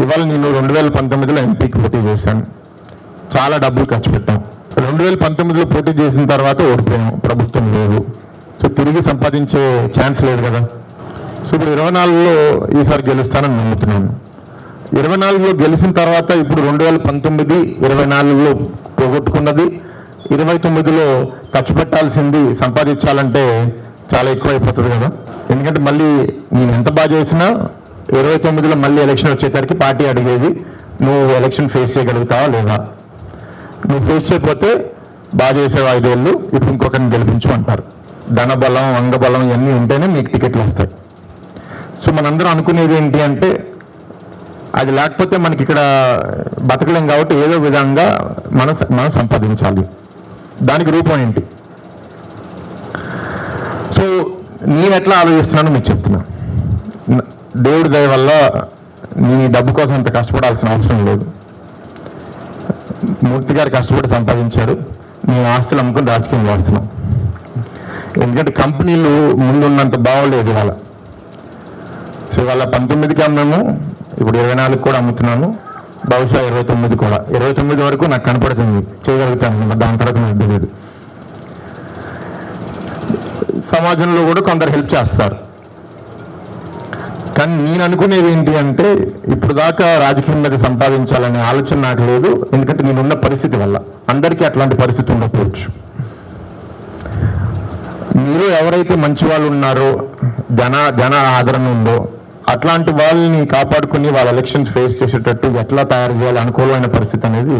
ఇవాళ నేను రెండు వేల పంతొమ్మిదిలో ఎంపీకి పోటీ చేశాను. చాలా డబ్బులు ఖర్చు పెట్టాం. రెండు వేల పంతొమ్మిదిలో పోటీ చేసిన తర్వాత ఓడిపోయాం. ప్రభుత్వం లేదు. సో తిరిగి సంపాదించే ఛాన్స్ లేదు కదా. సో ఇప్పుడు ఇరవై నాలుగులో ఈసారి గెలుస్తానని నమ్ముతున్నాను. ఇరవై నాలుగులో గెలిచిన తర్వాత ఇప్పుడు రెండు వేల పంతొమ్మిది ఇరవై నాలుగులో పోగొట్టుకున్నది. ఇరవై తొమ్మిదిలో ఖర్చు పెట్టాల్సింది సంపాదించాలంటే చాలా ఎక్కువ అయిపోతుంది కదా. ఎందుకంటే మళ్ళీ నేను ఎంత బాగా చేసినా ఇరవై తొమ్మిదిలో మళ్ళీ ఎలక్షన్ వచ్చేసరికి పార్టీ అడిగేది నువ్వు ఎలక్షన్ ఫేస్ చేయగలుగుతావా లేదా? నువ్వు ఫేస్ చేయకపోతే బాగా చేసేవి ఐదేళ్ళు ఇప్పుడు ఇంకొకరిని గెలిపించమంటారు. ధనబలం అంగబలం ఇవన్నీ ఉంటేనే మీకు టికెట్లు వస్తాయి. సో మనందరం అనుకునేది ఏంటి అంటే అది లేకపోతే మనకి ఇక్కడ బతకలేం కాబట్టి ఏదో విధంగా మనం మనం సంపాదించాలి. దానికి రూపం ఏంటి? సో నేను ఎట్లా ఆలోచిస్తున్నానో మీకు చెప్తున్నాను. దేవుడి దయ వల్ల నీ డబ్బు కోసం అంత కష్టపడాల్సిన అవసరం లేదు. మూర్తి గారు కష్టపడి సంపాదించారు. నేను ఆస్తులు అమ్ముకుని రాజకీయం చేస్తున్నాం. ఎందుకంటే కంపెనీలు ముందున్నంత బాగోలేదు ఇవాళ. సో ఇవాళ పంతొమ్మిదికి అమ్మాము ఇప్పుడు ఇరవై నాలుగు కూడా అమ్ముతున్నాను. బహుశా ఇరవై తొమ్మిది కూడా. ఇరవై తొమ్మిది వరకు నాకు కనపడుతుంది. చేయగలుగుతాను దాని తర్వాత నాకు తెలియదు. సమాజంలో కూడా కొందరు హెల్ప్ చేస్తారు. కానీ నేను అనుకునేది ఏంటి అంటే ఇప్పుడు దాకా రాజకీయం సంపాదించాలనే ఆలోచన నాకు లేదు. ఎందుకంటే నేనున్న పరిస్థితి వల్ల. అందరికీ అట్లాంటి పరిస్థితి ఉండకపోవచ్చు. మీరు ఎవరైతే మంచి వాళ్ళు ఉన్నారో జన జన ఆదరణ ఉందో అట్లాంటి వాళ్ళని కాపాడుకుని వాళ్ళ ఎలక్షన్స్ ఫేస్ చేసేటట్టు ఎట్లా తయారు చేయాలి అనుకూలమైన పరిస్థితి అనేది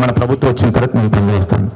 మన ప్రభుత్వం వచ్చిన తర్వాత నేను పనిచేస్తాను